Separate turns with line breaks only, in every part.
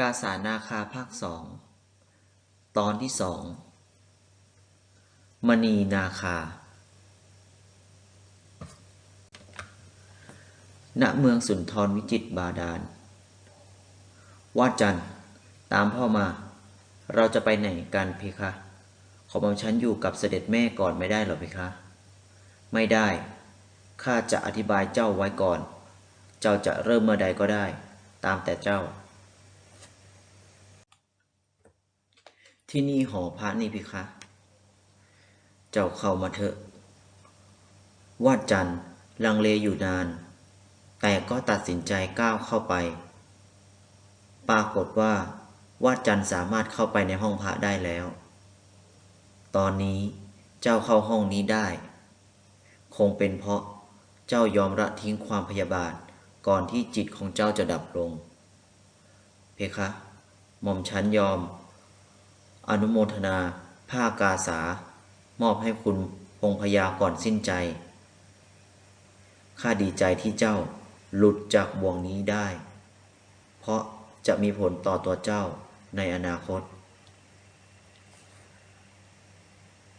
กาสานาคาภาคสองตอนที่สองมณีนาคา ณ เมืองสุนทรวิจิตรบาดาลวาดจันตามพ่อมา เราจะไปไหนกันเพคะ ขอผมฉันอยู่กับเสด็จแม่ก่อนไม่ได้หรอเพคะ ไม่ได้ ข้าจะอธิบายเจ้าไว้ก่อน เจ้าจะเริ่มเมื่อใดก็ได้ ตามแต่เจ้า ที่นี่หอพระนี่เพคะ เจ้าเข้ามาเถอะ วาดจันทร์ลังเลอยู่นาน แต่ก็ตัดสินใจก้าวเข้าไป ปรากฏว่าวาดจันทร์สามารถเข้าไปในห้องพระได้แล้ว ตอนนี้เจ้าเข้าห้องนี้ได้ คงเป็นเพราะเจ้ายอมละทิ้งความพยาบาทก่อนที่จิตของเจ้าจะดับลง เพคะ หม่อมฉันยอม อนุโมทนา ผ้ากาสา มอบให้คุณพงพยาก่อนสิ้นใจ ข้าดีใจที่เจ้าหลุดจากบ่วงนี้ได้ เพราะจะมีผลต่อตัวเจ้าในอนาคต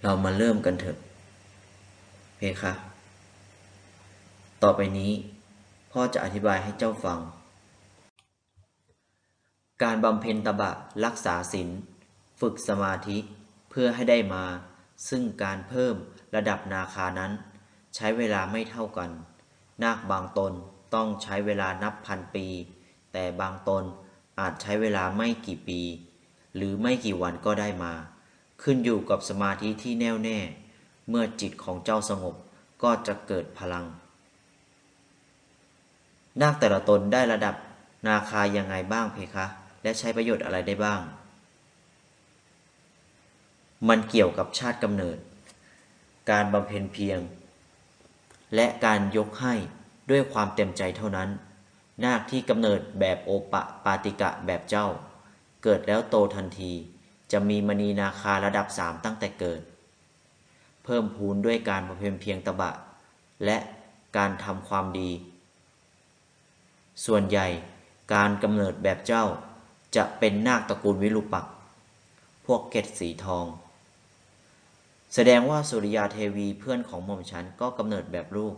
เรามาเริ่มกันเถอะ เพคะ ต่อไปนี้ พ่อจะอธิบายให้เจ้าฟัง การบำเพ็ญตบะรักษาศีล ฝึกสมาธิเพื่อให้ได้มา ซึ่งการเพิ่มระดับนาคานั้น ใช้เวลาไม่เท่ากัน นาคบางตนต้องใช้เวลานับพันปี แต่บางตนอาจใช้เวลาไม่กี่ปี หรือไม่กี่วันก็ได้มา ขึ้นอยู่กับสมาธิที่แน่วแน่ เมื่อจิตของเจ้าสงบก็จะเกิดพลัง นาคแต่ละตนได้ระดับนาคายังไงบ้างเพคะ และใช้ประโยชน์อะไรได้บ้าง มันเกี่ยวกับชาติกำเนิด การบำเพ็ญเพียงและการยกให้ด้วยความเต็มใจเท่านั้น นาคที่กำเนิดแบบโอปะปาติกะแบบเจ้า เกิดแล้วโตทันที จะมีมณีนาคาระดับสามตั้งแต่เกิด เพิ่มพูนด้วยการบำเพ็ญเพียงตบะ และการทำความดี ส่วนใหญ่การกำเนิดแบบเจ้าจะเป็นนาคตระกูลวิรุปักษ์พวกเกตสีทอง แสดงว่าสุริยาเทวีเพื่อนของหม่อมฉันก็กำเนิดแบบลูก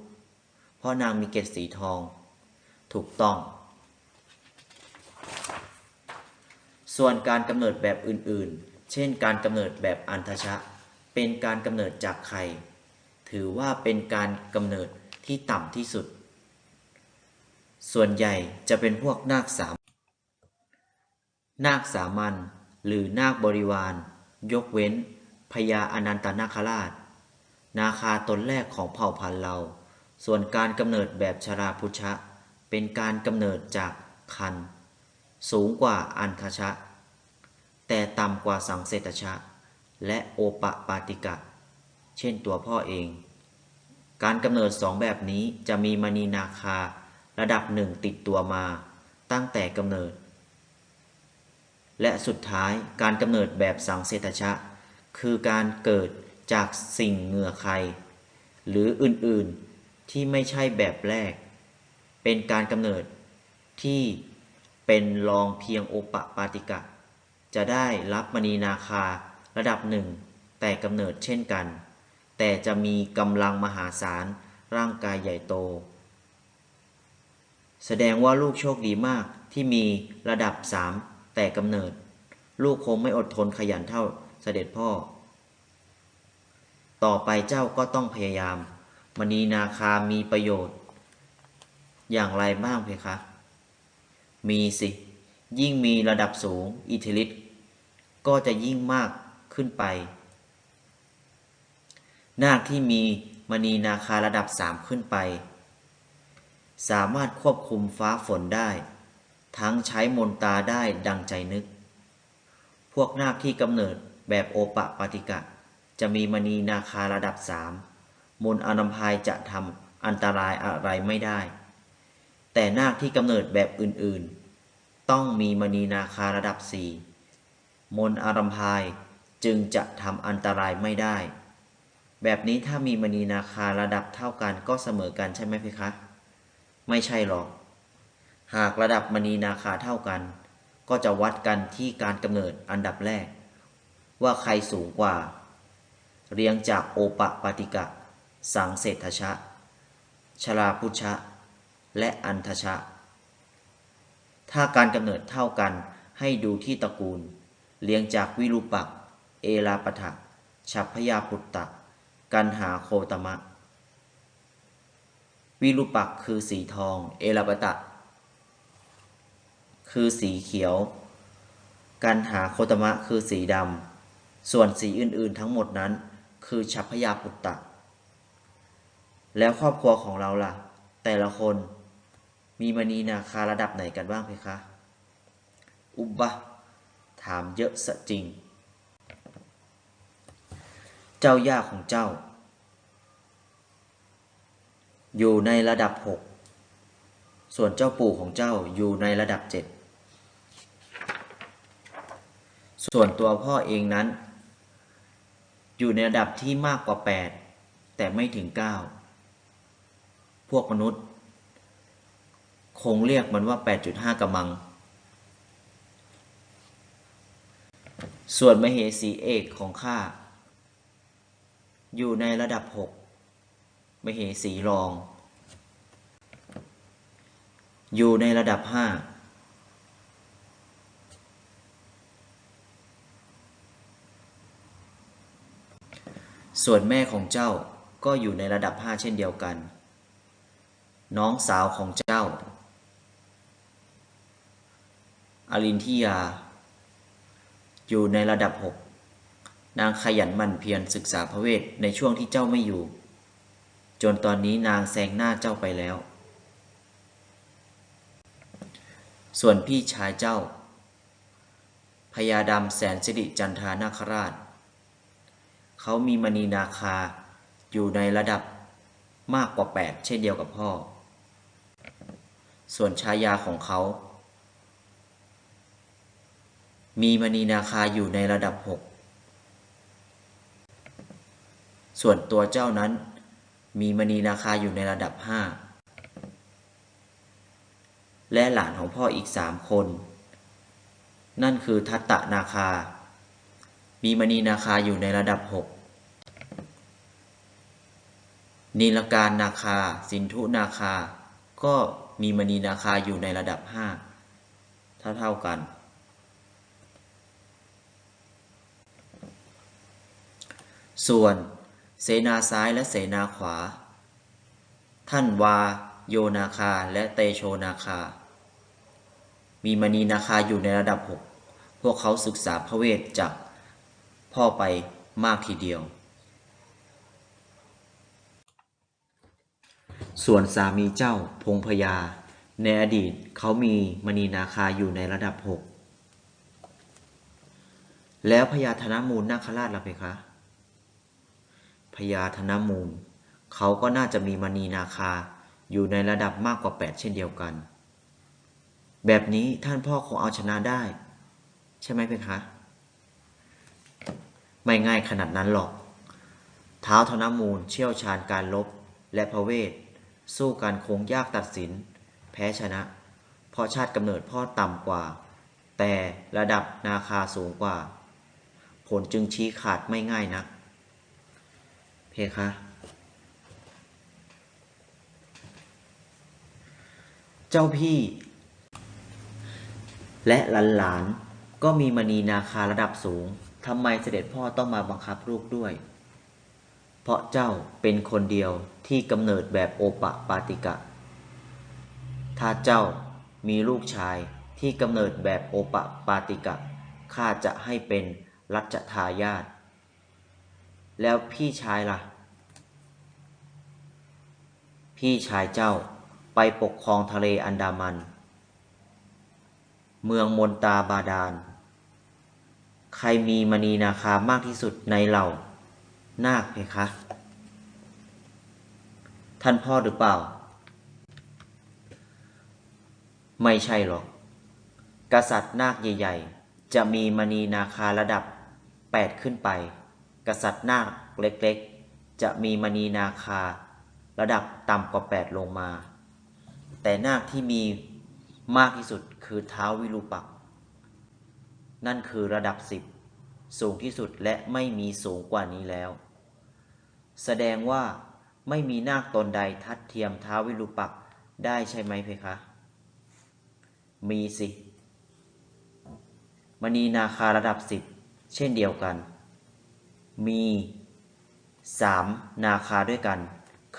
เพราะนางมีเกตสีทอง ถูกต้อง ส่วนการกำเนิดแบบอื่นๆ เช่น การกำเนิดแบบอันทชะ เป็นการกำเนิดจากไข่ถือว่าเป็นการกำเนิดที่ต่ำที่สุด ส่วนใหญ่จะเป็นพวกนาคสามนาคสามัญหรือนาคบริวาร ยกเว้น พญาอนันตนาคราช นาคาตนแรกของเผ่าพันธุ์เรา ส่วนการกำเนิดแบบชราพุชะ เป็นการกำเนิดจากคัน สูงกว่าอันคชะ แต่ต่ำกว่าสังเสตชะ และโอปะปาติกะ เช่นตัวพ่อเอง การกำเนิดสองแบบนี้จะมีมณีนาคาระดับหนึ่งติดตัวมา ตั้งแต่กำเนิด และสุดท้ายการกำเนิดแบบสังเสตชะ คือการเกิดจากสิ่งเหงื่อใคร หรืออื่นๆที่ไม่ใช่แบบแรก เป็นการกำเนิดที่เป็นรองเพียงโอปะปาติกะ จะได้รับมณีนาคาระดับหนึ่ง แต่กำเนิดเช่นกัน แต่จะมีกำลังมหาศาลร่างกายใหญ่โต แสดงว่าลูกโชคดีมากที่มีระดับสามแต่กำเนิด ลูกคงไม่อดทนขยันเท่า เสด็จพ่อ ต่อไปเจ้าก็ต้องพยายามมณีนาคามีประโยชน์ อย่างไรบ้างเพคะ มีสิ ยิ่งมีระดับสูงอิทธิฤทธิ์ก็จะยิ่งมากขึ้นไป นาคที่มีมณีนาคาระดับสามขึ้นไป สามารถควบคุมฟ้าฝนได้ ทั้งใช้มนตาได้ดังใจนึก พวกนาคที่กำเนิด แบบโอปะปาติกะ จะมีมณีนาคาระดับสามมนอนัมพายจะทำอันตรายอะไรไม่ได้ แต่นาคที่กำเนิดแบบอื่นๆ ต้องมีมณีนาคาระดับสี่มนอารัมพายจึงจะทำอันตรายไม่ได้ แบบนี้ถ้ามีมณีนาคาระดับเท่ากันก็เสมอกันใช่ไหมเพคะ ไม่ใช่หรอก หากระดับมณีนาคาเท่ากัน ก็จะวัดกันที่การกำเนิดอันดับแรก ว่าใครสูงกว่า เรียงจากโอปะปาติกะ สังเศรษฐชะ ชลาพุชะ และอันทชะ ถ้าการกำเนิดเท่ากันให้ดูที่ตระกูล เรียงจากวิรูปัก เอลาปะทะฉัพพยาปุตตะ กันหาโคตมะ วิรูปักคือสีทอง เอลาปตะ คือสีเขียว กันหาโคตมะคือสีดำ ส่วนสีอื่นๆทั้งหมดนั้น คือฉัพพยาปุตตะ แล้วครอบครัวของเราล่ะ แต่ละคนมีมณีนาคาระดับไหนกันบ้างเพคะ อุบบะ ถามเยอะสะจริง เจ้าย่าของเจ้า อยู่ในระดับหกส่วนเจ้าปู่ของเจ้าอยู่ในระดับเจ็ดส่วนตัวพ่อเองนั้น อยู่ในระดับที่มากกว่าแปดแต่ไม่ถึงเก้าพวกมนุษย์ คงเรียกมันว่า 8.5กำมัง ส่วนมเหสีเอกของข้า อยู่ในระดับ 6 มเหสีรอง อยู่ในระดับ 5 ส่วนแม่ของเจ้าก็อยู่ในระดับ5เช่นเดียวกัน น้องสาวของเจ้าอลินทิยา อยู่ในระดับ6นางขยันหมั่นเพียรศึกษาพระเวทในช่วงที่เจ้าไม่อยู่ จนตอนนี้นางแซงหน้าเจ้าไปแล้ว ส่วนพี่ชายเจ้าพญาดำแสนสิริจันทานาคราช เขามีมณีนาคาอยู่ในระดับมากกว่า 8 เช่นเดียวกับพ่อ ส่วนชายาของเขา มีมณีนาคาอยู่ในระดับ 6 ส่วนตัวเจ้านั้น มีมณีนาคาอยู่ในระดับ 5 และหลานของพ่ออีกสามคน นั่นคือทัตตะนาคา มีมณีนาคาอยู่ในระดับ 6 นีลการนาคา สินธุนาคา ก็มีมณีนาคาอยู่ในระดับ 5 เท่าเท่ากัน ส่วนเสนาซ้ายและเสนาขวา ท่านวา โยนาคาและเตโชนาคา มีมณีนาคาอยู่ในระดับ 6 พวกเขาศึกษาพระเวทจากพ่อไปมากทีเดียว ส่วนสามีเจ้าพงพยา ในอดีตเขามีมณีนาคาอยู่ในระดับ6แล้วพญาธนมูลนาคราชล่ะเพคะพญาธนมูล เขาก็น่าจะมีมณีนาคาอยู่ในระดับมากกว่า 8 เช่นเดียวกัน แบบนี้ท่านพ่อคงเอาชนะได้ ใช่ไหมเพคะไม่ง่ายขนาดนั้นหรอก เท้าวธนมูลเชี่ยวชาญการลบและพระเวท สู้การคงยากตัดสิน แพ้ชนะ เพราะชาติกำเนิดพ่อต่ำกว่า แต่ระดับนาคาสูงกว่า ผลจึงชี้ขาดไม่ง่ายนัก เพคะเจ้าพี่ และหลานๆก็มีมณีนาคาระดับสูงทำไมเสด็จพ่อต้องมาบังคับลูกด้วย เพราะเจ้าเป็นคนเดียวที่กำเนิดแบบโอปะปาติกะ ถ้าเจ้ามีลูกชายที่กำเนิดแบบโอปะปาติกะ ข้าจะให้เป็นรัชทายาท แล้วพี่ชายล่ะ พี่ชายเจ้าไปปกครองทะเลอันดามัน เมืองมนตาบาดาล ใครมีมณีนาคามากที่สุดในเหล่า นาคเพคะ ท่านพ่อหรือเปล่า ไม่ใช่หรอก กษัตริย์นาคใหญ่ ๆ จะมีมณีนาคาระดับ 8 ขึ้นไป กษัตริย์นาคเล็กๆ จะมีมณีนาคาระดับต่ำกว่า 8 ลงมา แต่นาคที่มีมากที่สุดคือเท้าวิรูปัก นั่นคือระดับสิบสูงที่สุดและไม่มีสูงกว่านี้แล้ว แสดงว่าไม่มีนาคตนใดทัดเทียมท้าววิรูปักษ์ได้ใช่ไหมเพคะ มีสิมณีนาคาระดับสิบเช่นเดียวกัน มีสามนาคาด้วยกัน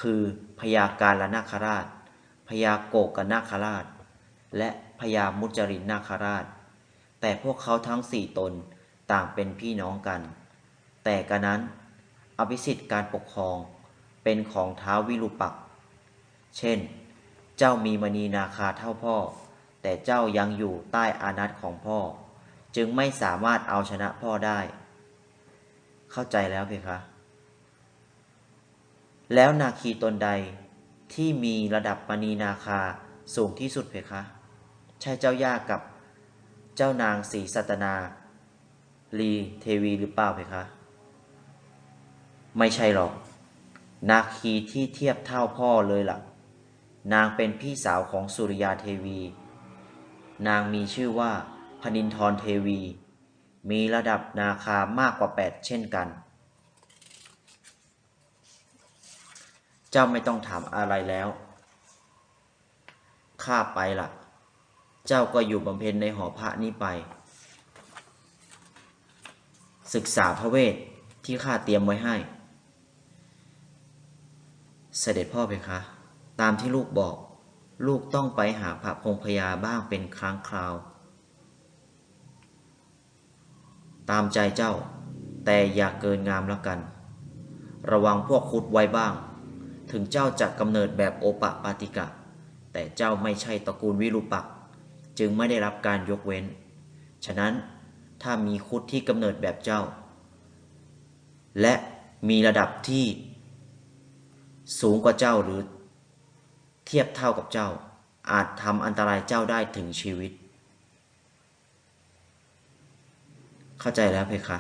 คือพญาการละนาคราชพญาโกกนาคราช และพญามุจรินนาคราช แต่พวกเขาทั้งสี่ตนต่างเป็นพี่น้องกัน แต่กระนั้น อภิสิทธิ์การปกครองเป็นของท้าววิรูปักษ์เช่น เจ้ามีมณีนาคาเท่าพ่อ แต่เจ้ายังอยู่ใต้อานัตของพ่อ จึงไม่สามารถเอาชนะพ่อได้ เข้าใจแล้วเพคะ แล้วนาคีตนใดที่มีระดับมณีนาคาสูงที่สุดเพคะ ใช่เจ้าย่ากับเจ้านางศรีสัตนา ลีเทวีหรือเปล่าเพคะ ไม่ใช่หรอก นาคีที่เทียบเท่าพ่อเลยล่ะ นางเป็นพี่สาวของสุริยาเทวี นางมีชื่อว่าพนินทรเทวี มีระดับนาคามากกว่าแปดเช่นกัน เจ้าไม่ต้องถามอะไรแล้ว ข้าไปล่ะ เจ้าก็อยู่บำเพ็ญในหอพระนี้ไป ศึกษาพระเวทที่ข้าเตรียมไว้ให้ เสด็จพ่อเพคะ ตามที่ลูกบอก ลูกต้องไปหาพระพงพยาบ้างเป็นครั้งคราว ตามใจเจ้า แต่อย่าเกินงามแล้วกัน ระวังพวกคุดไว้บ้าง ถึงเจ้าจะกำเนิดแบบโอปะปาติกะ แต่เจ้าไม่ใช่ตระกูลวิรุปักษ์จึงไม่ได้รับการยกเว้น ฉะนั้นถ้ามีคุดที่กำเนิดแบบเจ้า และมีระดับที่ สูงกว่าเจ้าหรือเทียบเท่ากับเจ้า อาจทำอันตรายเจ้าได้ถึงชีวิต เข้าใจแล้วเพคะ